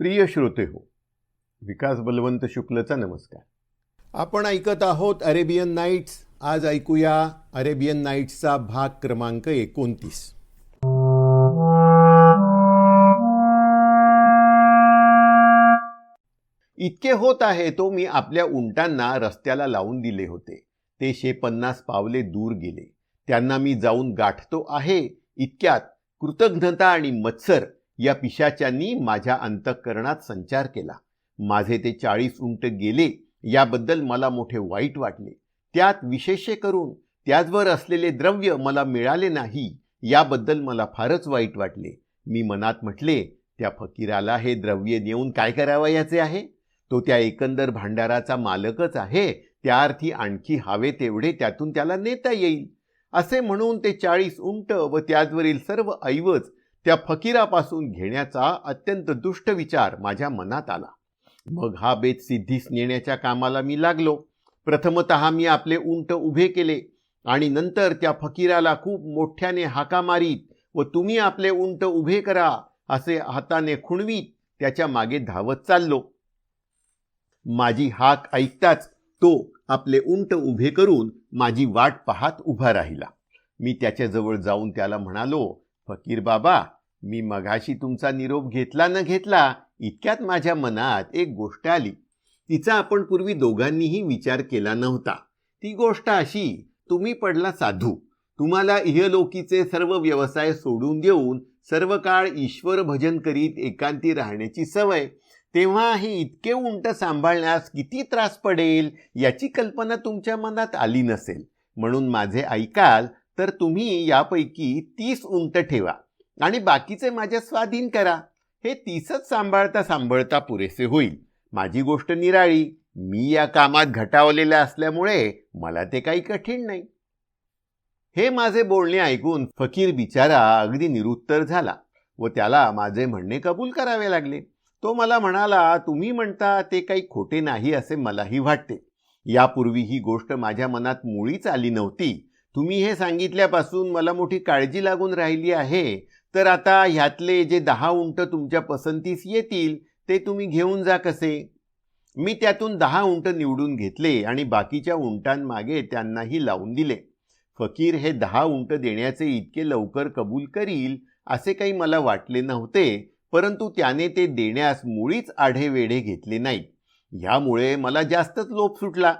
प्रिय श्रोते हो विकास बलवंत शुक्लचा नमस्कार. आपण ऐकत आहोत अरेबियन नाईट्स. आज ऐकूया अरेबियन नाईट्सचा भाग क्रमांक एकोणतीस. इतके होत आहे तो मी आपल्या उंटांना रस्त्याला लावून दिले होते. ते शे पन्नास पावले दूर गेले. त्यांना मी जाऊन गाठतो आहे. इतक्यात कृतज्ञता आणि मत्सर या पिशाच्यांनी माझ्या अंतःकरणात संचार केला. माझे ते चाळीस उंट गेले याबद्दल मला मोठे वाईट वाटले. त्यात विशेष करून त्याचवर असलेले द्रव्य मला मिळाले नाही याबद्दल मला फारच वाईट वाटले. मी मनात म्हटले त्या फकीराला हे द्रव्य नेऊन काय करावयाचे आहे? तो त्या एकंदर भांडाराचा मालकच आहे त्या अर्थी आणखी हवे तेवढे त्यातून त्याला नेता येईल. असे म्हणून ते चाळीस उंट व त्याचवरील सर्व ऐवज त्या फकीरापासून घेण्याचा अत्यंत दुष्ट विचार माझ्या मनात आला. मग हा बेत सिद्धीस नेण्याच्या कामाला मी लागलो. प्रथमत मी आपले उंट उभे केले आणि नंतर त्या फकीराला खूप मोठ्याने हाका मारीत व तुम्ही आपले उंट उभे करा असे हाताने खुणवीत त्याच्यामागे धावत चाललो. माझी हाक ऐकताच तो आपले उंट उभे करून माझी वाट पाहत उभा राहिला. मी त्याच्याजवळ जाऊन त्याला म्हणालो फकीर बाबा मी मघाशी तुमचा निरोप घेतला न घेतला इतक्यात माझ्या मनात एक गोष्ट आली. तिचा आपण पूर्वी दोघांनीही विचार केला नव्हता. ती गोष्ट अशी तुम्ही पडला साधू. तुम्हाला इहलोकीचे सर्व व्यवसाय सोडून देऊन सर्व काळ ईश्वर भजन करीत एकांती राहण्याची सवय तेव्हा हे इतके उंट सांभाळण्यास किती त्रास पडेल याची कल्पना तुमच्या मनात आली नसेल. म्हणून माझे ऐकाल तर तुम्ही यापैकी तीस उंट ठेवा आणि बाकीचे माझ्या स्वाधीन करा. हे तीसच सांभाळता सांभाळता पुरेसे होईल. माझी गोष्ट निराळी. मी या कामात घटावलेल्या असल्यामुळे मला ते काही कठीण नाही. हे माझे बोलणे ऐकून फकीर बिचारा अगदी निरुत्तर झाला व त्याला माझे म्हणणे कबूल करावे लागले. तो मला म्हणाला तुम्ही म्हणता ते काही खोटे नाही असे मलाही वाटते. यापूर्वी ही गोष्ट माझ्या मनात मुळीच आली नव्हती. तुम्ही हे सांगितल्यापासून मला मोठी काळजी लागून राहिली आहे. तर आता ह्यातले जे दहा उंट तुमच्या पसंतीस येतील ते तुम्ही घेऊन जा कसे? मी त्यातून दहा उंट निवडून घेतले आणि बाकीच्या उंटांमागे त्यांनाही लावून दिले. फकीर हे दहा उंट देण्याचे इतके लवकर कबूल करील असे काही मला वाटले नव्हते परंतु त्याने ते देण्यास मुळीच आढेवेढे घेतले नाही ह्यामुळे मला जास्तच लोप सुटला.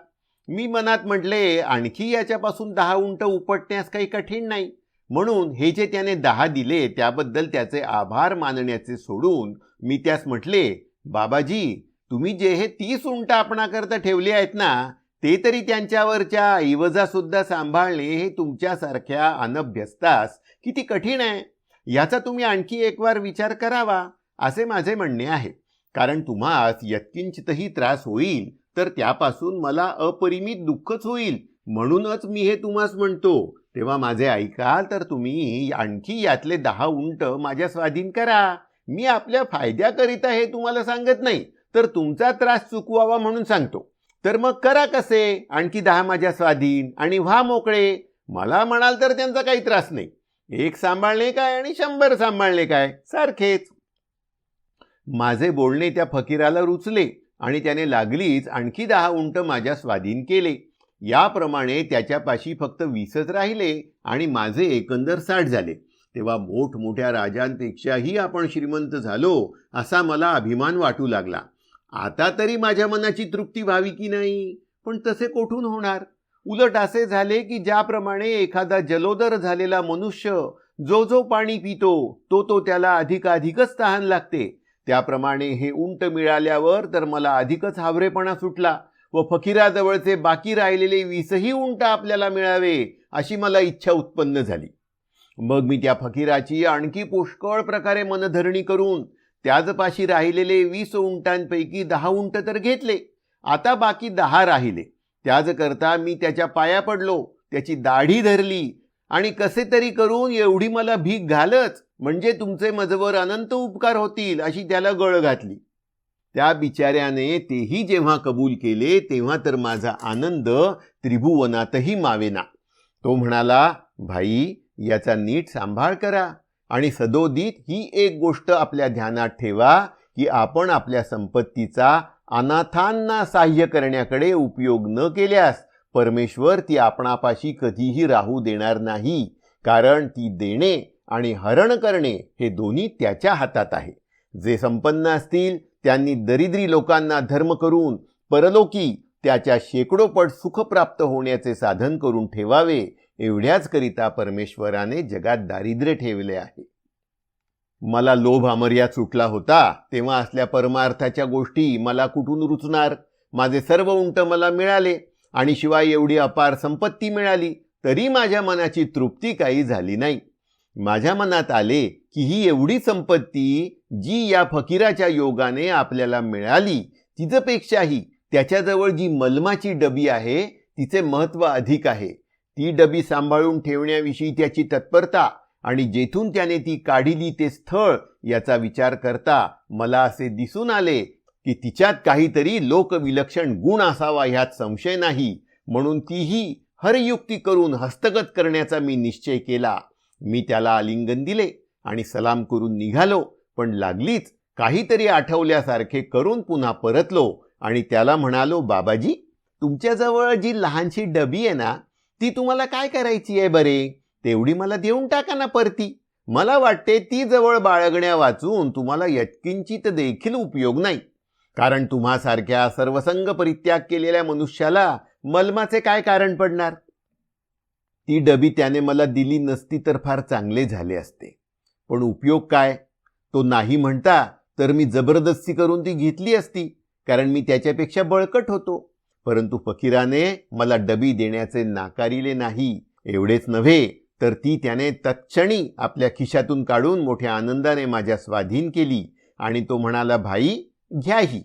मी मनात म्हटले आणखी याच्यापासून दहा उंट उपटण्यास काही कठीण नाही. म्हणून हे जे त्याने दहा दिले त्याबद्दल त्याचे आभार मानण्याचे सोडून मी त्यास म्हटले बाबाजी तुम्ही जे हे तीस उंट आपणाकरता ठेवले आहेत ना ते तरी त्यांच्यावरच्या ऐवजासुद्धा सांभाळणे हे तुमच्यासारख्या अनभ्यस्तास किती कठीण आहे. याचा तुम्ही आणखी एक वार विचार करावा असे माझे म्हणणे आहे. कारण तुम्हास यत्किंचितही त्रास होईल तर त्यापासून मला अपरिमित दुःखच होईल. म्हणूनच मी हे तुम्हास म्हणतो. तेव्हा माझे ऐकाल तर तुम्ही आणखी यातले दहा उंट माझ्या स्वाधीन करा. मी आपल्या फायद्याकरिता हे तुम्हाला सांगत नाही तर तुमचा त्रास चुकवावा म्हणून सांगतो. तर मग करा कसे? आणखी दहा माझ्या स्वाधीन आणि व्हा मोकळे. मला म्हणाल तर त्यांचा काही त्रास नाही. एक सांभाळणे काय आणि शंभर सांभाळणे काय? सारखेच. माझे बोलणे त्या फकीराला रुचले. आणि त्याने लागलीच आणखी दहा उंट माझ्या स्वाधीन केले. याप्रमाणे त्याच्यापाशी फक्त वीसच राहिले आणि माझे एकंदर साठ झाले. तेव्हा मोठमोठ्या राजांपेक्षाही आपण श्रीमंत झालो असा मला अभिमान वाटू लागला. आता तरी माझ्या मनाची तृप्ती व्हावी की नाही? पण तसे कोठून होणार? उलट असे झाले की ज्याप्रमाणे एखादा जलोदर झालेला मनुष्य जो जो पाणी पितो तो तो त्याला अधिकाधिकच तहान लागते. त्याप्रमाणे हे उंट मिळाल्यावर तर मला अधिकच हावरेपणा सुटला व फकीराजवळचे बाकी राहिलेले वीसही उंट आपल्याला मिळावे अशी मला इच्छा उत्पन्न झाली. मग मी त्या फकीराची आणखी पुष्कळ प्रकारे मनधरणी करून त्याचपाशी राहिलेले वीस उंटांपैकी दहा उंट तर घेतले. आता बाकी दहा राहिले. त्याचकरता मी त्याच्या पाया पडलो त्याची दाढी धरली आणि कसे तरी करून एवढी मला भीक घालच. म्हणजे तुमचे मजवर अनंत उपकार होतील अशी त्याला गळ घातली. त्या बिचाऱ्याने तेही जेव्हा कबूल केले तेव्हा तर माझा आनंद त्रिभुवनातही मावेना. तो म्हणाला भाई याचा नीट सांभाळ करा आणि सदोदित ही एक गोष्ट आपल्या ध्यानात ठेवा की आपण आपल्या संपत्तीचा अनाथांना साह्य करण्याकडे उपयोग न केल्यास परमेश्वर ती आपणापाशी कधीही राहू देणार नाही. कारण ती देणे आणि हरण करणे हे दोन्ही त्याच्या हातात आहे. जे संपन्न असतील त्यांनी दरिद्री लोकांना धर्म करून परलोकी त्याच्या शेकडोपट सुख प्राप्त होण्याचे साधन करून ठेवावे एवढ्याच करिता परमेश्वराने जगात दारिद्र्य ठेवले आहे. मला लोभ अमर्याद सुटला होता तेव्हा असल्या परमार्थाच्या गोष्टी मला कुठून रुचणार? माझे सर्व उंट मला मिळाले आणि शिवाय एवढी अपार संपत्ती मिळाली तरी माझ्या मनाची तृप्ती काही झाली नाही. माझ्या मनात आले की ही एवढी संपत्ती जी या फकीराच्या योगाने आपल्याला मिळाली तिच्यापेक्षाही त्याच्याजवळ जी मलमाची डबी आहे तिचे महत्त्व अधिक आहे. ती डबी सांभाळून ठेवण्याविषयी त्याची तत्परता आणि जेथून त्याने ती काढिली ते स्थळ याचा विचार करता मला असे दिसून आले की तिच्यात काहीतरी लोकविलक्षण गुण असावा ह्यात संशय नाही म्हणून तीही हरयुक्ती करून हस्तगत करण्याचा मी निश्चय केला. मी त्याला आलिंगन दिले आणि सलाम करून निघालो पण लागलीच. काहीतरी आठवल्यासारखे करून पुन्हा परतलो आणि त्याला म्हणालो बाबाजी तुमच्याजवळ जी लहानशी डबी आहे ना ती तुम्हाला काय करायची आहे बरे? तेवढी मला देऊन टाका ना परती. मला वाटते ती जवळ बाळगण्या वाचून तुम्हाला यत्किंचित देखील उपयोग नाही. कारण तुम्हासारख्या सर्वसंग परित्याग केलेल्या मनुष्याला मलमाचे काय कारण पडणार? ती डबी त्याने मला दिली नसती तर फार चांगले झाले असते. पण उपयोग काय? तो नाही म्हणता तर मी जबरदस्ती करून ती घेतली असती कारण मी त्याच्यापेक्षा बळकट होतो. परंतु फकीराने मला डबी देण्याचे नाकारिले नाही. एवढेच नव्हे तर ती त्याने तत्क्षणी आपल्या खिशातून काढून मोठ्या आनंदाने माझ्या स्वाधीन केली आणि तो म्हणाला भाई घ्या ही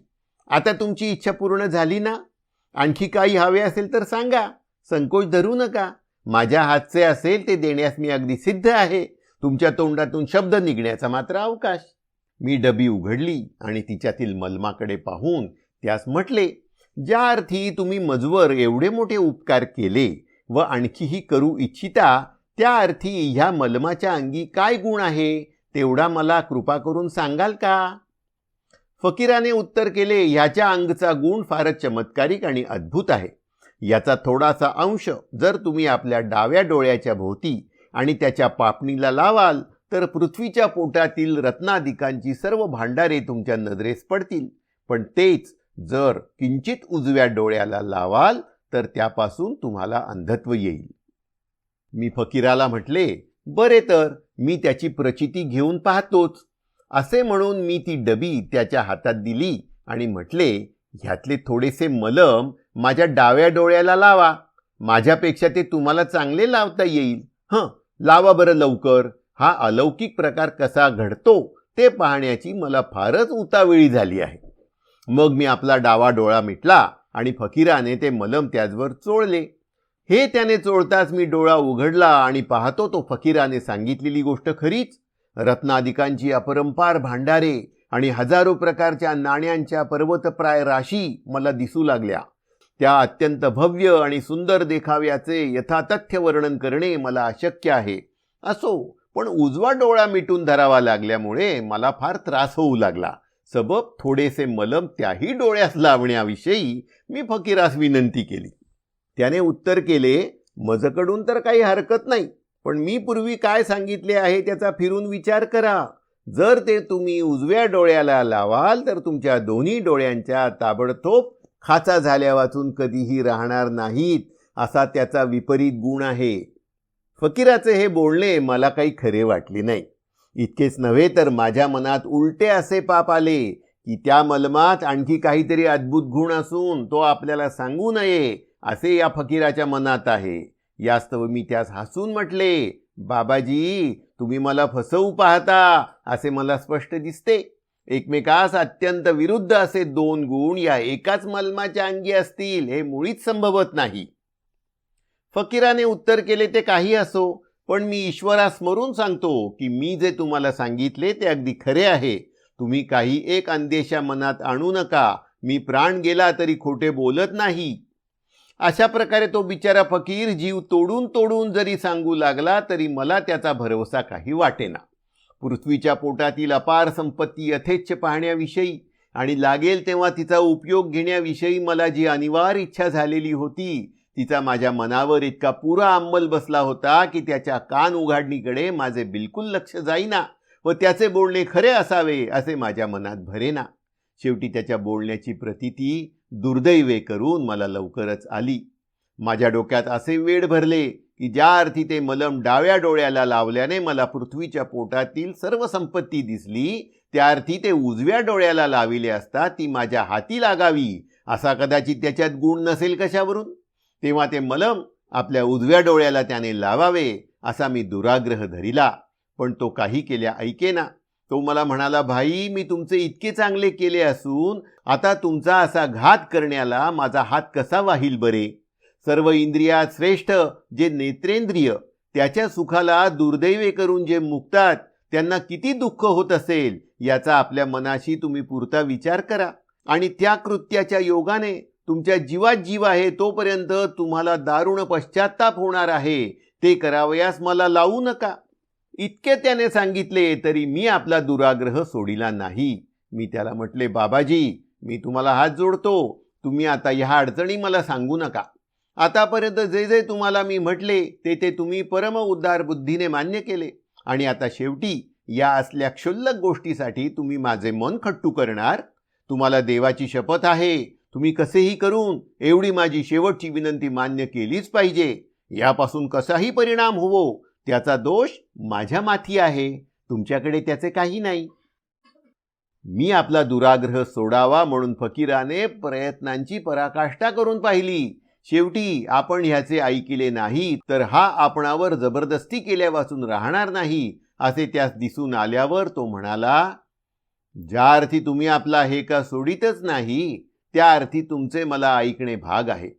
आता तुमची इच्छा पूर्ण झाली ना? आणखी काही हवे असेल तर सांगा. संकोच धरू नका. माझ्या हातचे असेल ते देण्यास मी अगदी सिद्ध आहे. तुमच्या तोंडातून शब्द निघण्याचा मात्र अवकाश. मी डबी उघडली आणि तिच्यातील मलमाकडे पाहून त्यास म्हटले ज्या अर्थी तुम्ही मजवर एवढे मोठे उपकार केले व आणखीही करू इच्छिता त्या अर्थी ह्या मलमाच्या अंगी काय गुण आहे तेवढा मला कृपा करून सांगाल का? फकीराने उत्तर केले ह्याच्या अंगचा गुण फारच चमत्कारिक आणि अद्भुत आहे. याचा थोडासा अंश जर तुम्ही आपल्या डाव्या डोळ्याच्या भोवती आणि त्याच्या पापणीला लावाल तर पृथ्वीच्या पोटातील रत्नादिकांची सर्व भांडारे तुमच्या नजरेस पडतील. पण तेच जर किंचित उजव्या डोळ्याला लावाल तर त्यापासून तुम्हाला अंधत्व येईल. मी फकीराला म्हटले बरे तर मी त्याची प्रचिती घेऊन पाहतोच. असे म्हणून मी ती डबी त्याच्या हातात दिली आणि म्हटले ह्यातले थोडेसे मलम माझ्या डाव्या डोळ्याला लावा. माझ्यापेक्षा ते तुम्हाला चांगले लावता येईल. हं लावा बरं लवकर. हा अलौकिक प्रकार कसा घडतो ते पाहण्याची मला फारच उतावेळी झाली आहे. मग मी आपला डावा डोळा मिटला आणि फकीराने ते मलम त्याचवर चोळले. हे त्याने चोळताच मी डोळा उघडला आणि पाहतो तो फकीराने सांगितलेली गोष्ट खरीच. रत्नादिकांची अपरंपार भांडारे आणि हजारो प्रकारच्या नाण्यांच्या पर्वतप्राय राशी मला दिसू लागल्या. त्या अत्यंत भव्य आणि सुंदर देखाव्याचे यथातथ्य वर्णन करणे मला अशक्य आहे. असो पण उजवा डोळा मिटून धरावा लागल्यामुळे मला फार त्रास होऊ लागला. सबब थोडेसे मलम त्याही डोळ्यास लावण्याविषयी मी फकीरास विनंती केली. त्याने उत्तर केले मजकडून तर काही हरकत नाही पण मी पूर्वी काय सांगितले आहे त्याचा फिरून विचार करा. जर ते तुम्ही उजव्या डोळ्याला लावाल तर तुमच्या दोन्ही डोळ्यांच्या ताबडतोब खाचा झाल्या वाचून कधीही राहणार नाहीत असा त्याचा विपरीत गुण आहे. फकीराचे हे बोलणे मला काही खरे वाटले नाही. इतकेच नव्हे तर माझ्या मनात उलटे असे पाप आले की त्या मलमात आणखी काहीतरी अद्भुत गुण असून तो आपल्याला सांगू नये असे या फकीराच्या मनात आहे. यास्तव मी त्यास हसून म्हटले बाबाजी तुम्ही मला फसवू पाहता असे मला स्पष्ट दिसते. एकमेकास अत्यंत विरुद्ध असे दोन गुण या एकाच मलमाच्या अंगी असतील हे मुळीच संभवत नाही. फकीराने उत्तर केले ते काही असो पण मी ईश्वरा स्मरून सांगतो की मी जे तुम्हाला सांगितले ते अगदी खरे आहे. तुम्ही काही एक अंदेशा मनात आणू नका. मी प्राण गेला तरी खोटे बोलत नाही. अशा प्रकारे तो बिचारा फकीर जीव तोडून तोडून जरी सांगू लागला तरी मला त्याचा भरवसा काही वाटेना. पृथ्वीच्या पोटातील अपार संपत्ती यथेच्छ पाहण्याविषयी आणि लागेल तेव्हा तिचा उपयोग घेण्याविषयी मला जी अनिवार्य इच्छा झालेली होती तिचा माझ्या मनावर इतका पुरा अंमल बसला होता की त्याच्या कान उघाडणीकडे माझे बिलकुल लक्ष जाईना व त्याचे बोलणे खरे असावे असे माझ्या मनात भरेना. शेवटी त्याच्या बोलण्याची प्रतिती दुर्दैवे करून मला लवकरच आली. माझ्या डोक्यात असे वेड भरले की ज्या अर्थी ते मलम डाव्या डोळ्याला लावल्याने मला पृथ्वीच्या पोटातील सर्व संपत्ती दिसली त्या अर्थी ते उजव्या डोळ्याला लाविले असता ती माझ्या हाती लागावी असा कदाचित त्याच्यात गुण नसेल कशावरून? तेव्हा ते मलम आपल्या उजव्या डोळ्याला त्याने लावावे असा मी दुराग्रह धरिला. पण तो काही केल्या ऐकेना. तो मला म्हणाला भाई मी तुमचे इतके चांगले केले असून आता तुमचा असा घात करण्याला माझा हात कसा वाहील बरे? सर्व इंद्रियात श्रेष्ठ जे नेत्रेंद्रिय त्याच्या सुखाला दुर्दैवे करून जे मुक्तात त्यांना किती दुःख होत असेल याचा आपल्या मनाशी तुम्ही पुरता विचार करा. आणि त्या कृत्याच्या योगाने तुमच्या जीवात जीव आहे तोपर्यंत तुम्हाला दारुण पश्चाताप होणार आहे. ते करावयास मला लावू नका. इतके त्याने सांगितले तरी मी आपला दुराग्रह सोडिला नाही. मी त्याला म्हटले बाबाजी मी तुम्हाला हात जोडतो. तुम्ही आता ह्या अडचणी मला सांगू नका. आतापर्यंत जे जे तुम्हाला मी म्हटले ते ते तुम्ही परम उद्धार बुद्धीने मान्य केले. आणि आता शेवटी या असल्या क्षुल्लक गोष्टीसाठी तुम्ही माझे मन खट्टू करणार. तुम्हाला देवाची शपथ आहे. तुम्ही कसेही करून एवढी माझी शेवटची विनंती मान्य केलीच पाहिजे. यापासून कसाही परिणाम होवो त्याचा दोष माझ्या माथी आहे. तुमच्याकडे त्याचे काही नाही. मी आपला दुराग्रह सोडावा म्हणून फकीराने प्रयत्नांची पराकाष्ठा करून पाहिली. शेवटी आपण ह्याचे ऐकिले नाही तर हा आपणावर जबरदस्ती केल्यापासून राहणार नाही असे त्यास दिसून आल्यावर तो म्हणाला ज्या अर्थी तुम्ही आपला हे का सोडितच नाही त्या अर्थी तुमचे मला ऐकणे भाग आहे.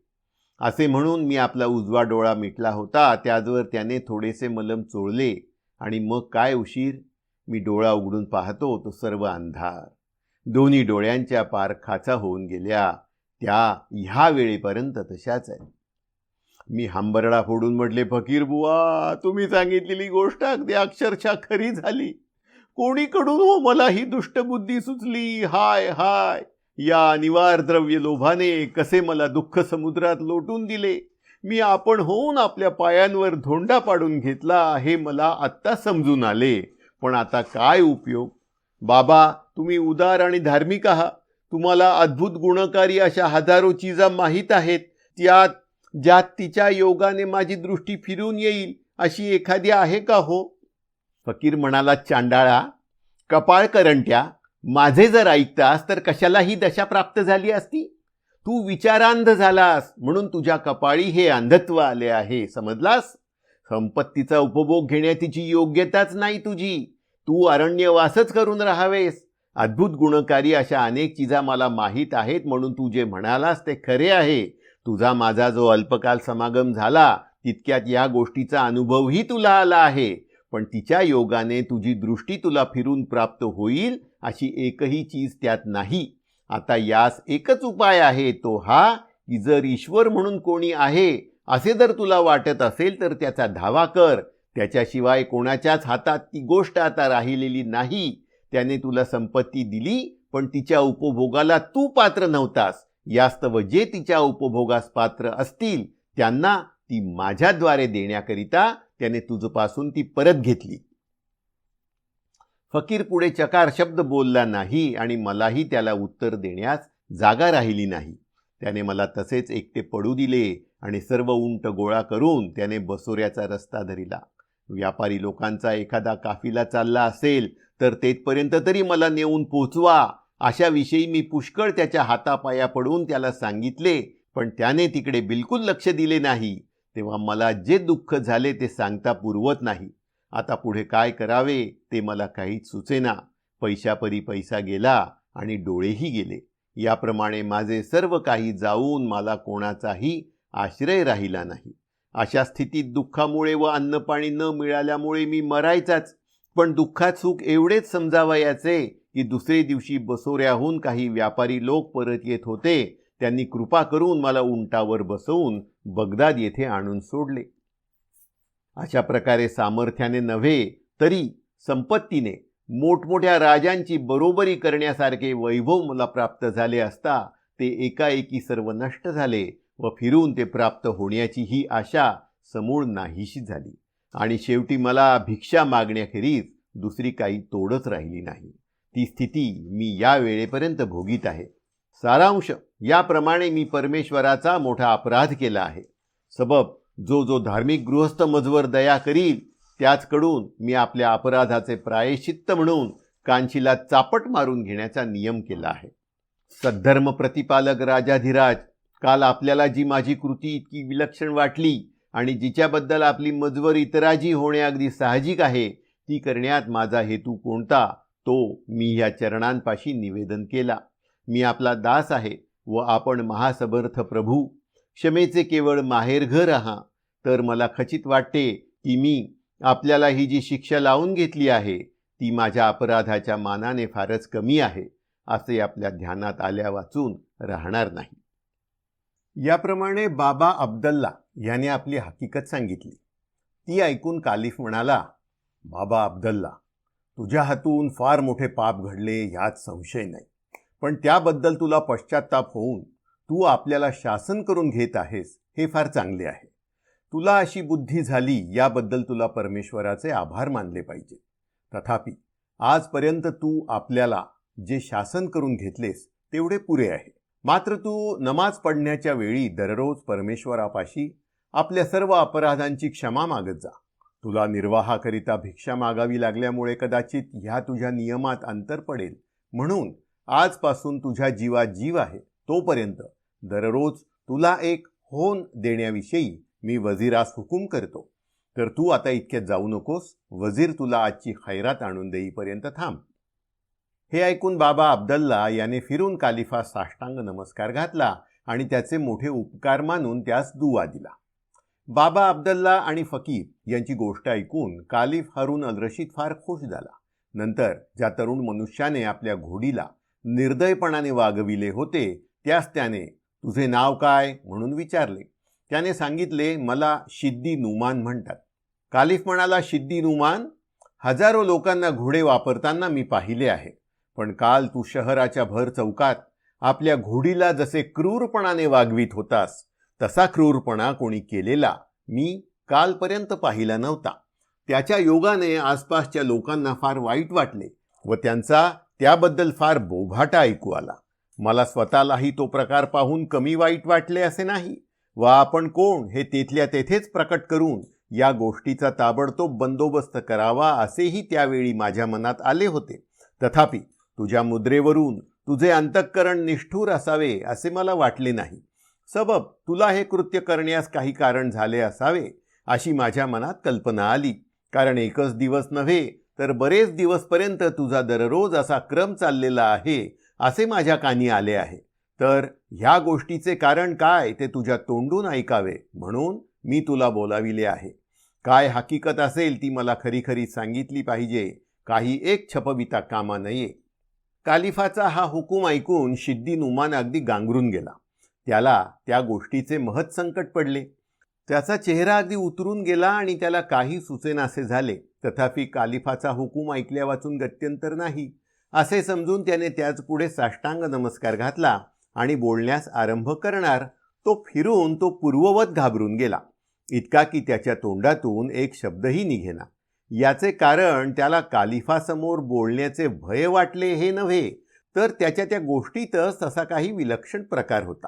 असे म्हणून मी आपला उजवा डोळा मिटला होता त्याचवर त्याने थोडेसे मलम चोळले आणि मग काय उशीर? मी डोळा उघडून पाहतो तो सर्व अंधार. दोन्ही डोळ्यांच्या पार खाचा होऊन गेल्या. त्या ह्या वेळेपर्यंत तशाच आहेत. मी हांबरडा फोडून म्हटले फकीर बुवा तुम्ही सांगितलेली गोष्ट अगदी अक्षरशः खरी झाली. कोणीकडून हो मला ही दुष्टबुद्धी सुचली? हाय हाय. या अनिवार द्रव्य लोभाने कसे मला दुःख समुद्रात लोटून दिले? मी आपण होऊन आपल्या पायांवर धोंडा पाडून घेतला हे मला आत्ता समजून आले. पण आता काय उपयोग? बाबा तुम्ही उदार आणि धार्मिक आहात. तुम्हाला अद्भुत गुणकारी अशा हजारो चिजा माहीत आहेत. त्यात ज्यात तिच्या योगाने माझी दृष्टी फिरून येईल अशी एखादी आहे का हो? फकीर म्हणाला चांडाळा कपाळ करंट्या माझे जर ऐकतास तर कशाला ही दशा प्राप्त झाली असती? तू विचारांध झालास म्हणून तुझ्या कपाळी हे अंधत्व आले आहे समजलास? संपत्तीचा उपभोग घेण्याची योग्यताच नाही तुझी तू अरण्यवासच करून राहावेस. अद्भुत गुणकारी अशा अनेक चिजा मला माहीत आहेत म्हणून तू जे म्हणालास ते खरे आहे. तुझा माझा जो अल्पकाल समागम झाला तितक्यात या गोष्टीचा अनुभवही तुला आला आहे. पण तिच्या योगाने तुझी दृष्टी तुला फिरून प्राप्त होईल अशी एकही चीज त्यात नाही. आता यास एकच उपाय आहे तो हा की जर ईश्वर म्हणून कोणी आहे असे जर तुला वाटत असेल तर त्याचा धावा कर. त्याच्याशिवाय कोणाच्याच हातात ती गोष्ट आता राहिलेली नाही. त्याने तुला संपत्ती दिली पण तिच्या उपभोगाला तू पात्र नव्हतास. यास्तव जे तिच्या उपभोगास पात्र असतील त्यांना ती माझ्याद्वारे देण्याकरिता त्याने तुझपासून ती परत घेतली. फकीर पुढे चकार शब्द बोलला नाही आणि मलाही त्याला उत्तर देण्यास जागा राहिली नाही. त्याने मला तसेच एकटे पडू दिले आणि सर्व उंट गोळा करून त्याने बसोऱ्याचा रस्ता धरिला. व्यापारी लोकांचा एखादा काफिला चालला असेल तर तेथपर्यंत तरी मला नेऊन पोचवा अशाविषयी मी पुष्कळ त्याच्या हातापाया पडून त्याला सांगितले पण त्याने तिकडे बिलकुल लक्ष दिले नाही तेव्हा मला जे दुःख झाले ते सांगता पुरवत नाही. आता पुढे काय करावे ते मला काहीच सुचेना. पैशापरी पैसा गेला आणि डोळेही गेले. याप्रमाणे माझे सर्व काही जाऊन मला कोणाचाही आश्रय राहिला नाही. अशा स्थितीत दुःखामुळे व अन्नपाणी न मिळाल्यामुळे मी मरायचाच पण दुःखात सुख एवढेच समजावयाचे की दुसरे दिवशी बसोऱ्याहून काही व्यापारी लोक परत येत होते. त्यांनी कृपा करून मला उंटावर बसवून बगदाद येथे आणून सोडले. अशा प्रकारे सामर्थ्याने नव्हे तरी संपत्तीने मोठमोठ्या राजांची बरोबरी करण्यासारखे वैभव मला प्राप्त झाले असता ते एकाएकी सर्व नष्ट झाले व फिरून ते प्राप्त होण्याची ही आशा समूळ नाहीशी झाली. आणि शेवटी मला भिक्षा मागण्याखेरीज दुसरी काही तोडच राहिली नाही. ती स्थिती मी या वेळेपर्यंत भोगीत आहे. सारांश याप्रमाणे मी परमेश्वराचा मोठा अपराध केला आहे. सबब जो जो धार्मिक गृहस्थ मजवर दया करील त्याचकडून मी आपल्या अपराधाचे प्रायश्चित्त म्हणून कांचीला चापट मारून घेण्याचा नियम केला आहे. सद्धर्म प्रतिपालक राजाधिराज काल आपल्याला जी माझी कृती इतकी विलक्षण वाटली आणि जिच्याबद्दल आपली मजवर इतराजी होणे अगदी साहजिक आहे ती करण्यात माझा हेतू कोणता? तो मी ह्या चरणांपाशी निवेदन केला. मी आपला दास आहे व आपण महासमर्थ प्रभू. क्षमेचे केवळ माहेरघर आहा तर मला खचित वाटते की मी आपल्याला ही जी शिक्षा लावून घेतली आहे ती माझ्या अपराधाच्या मानाने फारच कमी आहे असे आपल्या ध्यानात आल्या वाचून राहणार नाही. याप्रमाणे बाबा अब्दल्ला याने आपली हकीकत सांगितली. ती ऐकून कालिफ म्हणाला बाबा अब्दल्ला तुझ्या हातून फार मोठे पाप घडले ह्यात संशय नाही. पण त्याबद्दल तुला पश्चाताप होऊन तू आपल्याला शासन करून घेत आहेस हे फार चांगले आहे. तुला अशी बुद्धी झाली याबद्दल तुला परमेश्वराचे आभार मानले पाहिजे. तथापि आजपर्यंत तू आपल्याला जे शासन करून घेतलेस तेवढे पुरे आहे. मात्र तू नमाज पडण्याच्या वेळी दररोज परमेश्वरापाशी आपल्या सर्व अपराधांची क्षमा मागत जा. तुला निर्वाहाकरिता भिक्षा मागावी लागल्यामुळे कदाचित ह्या तुझ्या नियमात अंतर पडेल. म्हणून आजपासून तुझ्या जीवात जीव आहे तोपर्यंत दररोज तुला एक होन देण्याविषयी मी वजीरास हुकूम करतो. तर तू आता इतक्यात जाऊ नकोस. वजीर तुला आजची खैरात आणून देईपर्यंत थांब. हे ऐकून बाबा अब्दल्ला याने फिरून कालिफा साष्टांग नमस्कार घातला आणि त्याचे मोठे उपकार मानून त्यास दुवा दिला. बाबा अब्दल्ला आणि फकीर यांची गोष्ट ऐकून कालिफ हरून अल रशीद फार खुश झाला. नंतर ज्या तरुण मनुष्याने आपल्या घोडीला निर्दयपणाने वागविले होते त्यास त्याने तुझे नाव काय? म्हणून विचारले. त्याने सांगितले मला शिद्दी नुमान म्हणतात. कालिफ म्हणाला शिद्दी नुमान? हजारो लोकांना घोडे वापरताना मी पाहिले आहे. पण काल तू शहराच्या भर चौकात आपल्या घोडीला जसे क्रूरपणाने वागवीत होतास तसा क्रूरपणा कोणी केलेला मी कालपर्यंत पाहिला नव्हता. त्याच्या योगाने आसपासच्या लोकांना फार वाईट वाटले व त्यांचा त्याबद्दल फार बोभाटा ऐकू आला. मला स्वतःलाही तो प्रकार पाहून कमी वाईट वाटले असे नाही व आपण कोण हे तेथल्या तेथेच प्रकट करून या गोष्टीचा ताबडतोब बंदोबस्त करावा असेही त्यावेळी माझ्या मनात आले होते. तथापि तुझ्या मुद्रेवरून तुझे अंतःकरण निष्ठूर असावे असे मला वाटले नाही. सबब तुला हे कृत्य करण्यास काही कारण झाले असावे अशी माझ्या मनात कल्पना आली. कारण एकच दिवस नव्हे तर बरेच दिवसपर्यंत तुझा दररोज असा क्रम चाललेला आहे असे माझ्या कानी आले आहे. तर ह्या गोष्टीचे कारण काय ते तुझ्या तोंडून ऐकावे. म्हणून मी तुला बोलाविले आहे. काय हकीकत असेल ती मला खरी खरी सांगितली पाहिजे. काही एक छपविता कामा नये. कालिफाचा हा हुकूम ऐकून शिद्दी नुमान अगदी गांगरून गेला. त्याला त्या गोष्टीचे महत् संकट पडले. त्याचा चेहरा अगदी उतरून गेला आणि त्याला काही सुचेनासे झाले. तथापि कालिफाचा हुकूम ऐकल्या वाचून गत्यंतर नाही. असे समजून त्याने त्याच पुढे साष्टांग नमस्कार घातला आणि बोलण्यास आरंभ करणार तो फिरून तो पूर्ववत घाबरून गेला. इतका की त्याच्या तोंडातून एक शब्दही निघेना. याचे कारण त्याला कालिफासमोर बोलण्याचे भय वाटले हे नव्हे तर त्याच्या त्या गोष्टीतच तसा काही विलक्षण प्रकार होता.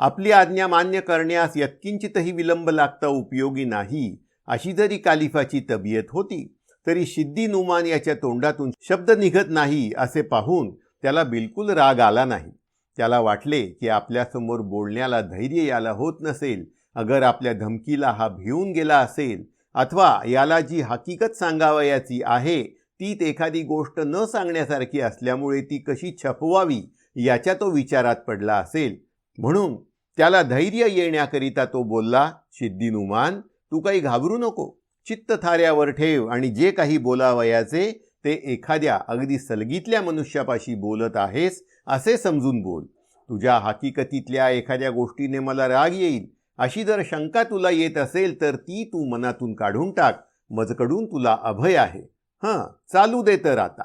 आपली आज्ञा मान्य करण्यास यत्किंचितही विलंब लागता उपयोगी नाही अशी जरी कालिफाची तबियत होती तरी शिद्दी नुमान याच्या तोंडातून शब्द निघत नाही असे पाहून त्याला बिलकुल राग आला नाही. त्याला वाटले की आपल्यासमोर बोलण्याला धैर्य याला होत नसेल अगर आपल्या धमकीला हा भिवून गेला असेल अथवा याला जी हकीकत सांगावयाची आहे तीच एखादी गोष्ट न सांगण्यासारखी असल्यामुळे ती कशी छपवावी याच्या तो विचारात पडला असेल. म्हणून त्याला धैर्य येण्याकरिता तो बोलला सिद्धिनुमान तू काही घाबरू नको. चित्त थाऱ्यावर ठेव आणि जे काही बोलावयाचे ते एखाद्या अगदी सलगीतल्या मनुष्यापाशी बोलत आहेस असे समजून बोल. तुझ्या हकीकतीतल्या एखाद्या गोष्टीने मला राग येईल. अशी जर शंका तुला येत असेल तर ती तू मनातून काढून टाक. मजकडून तुला अभय आहे. हां चालू दे तर आता.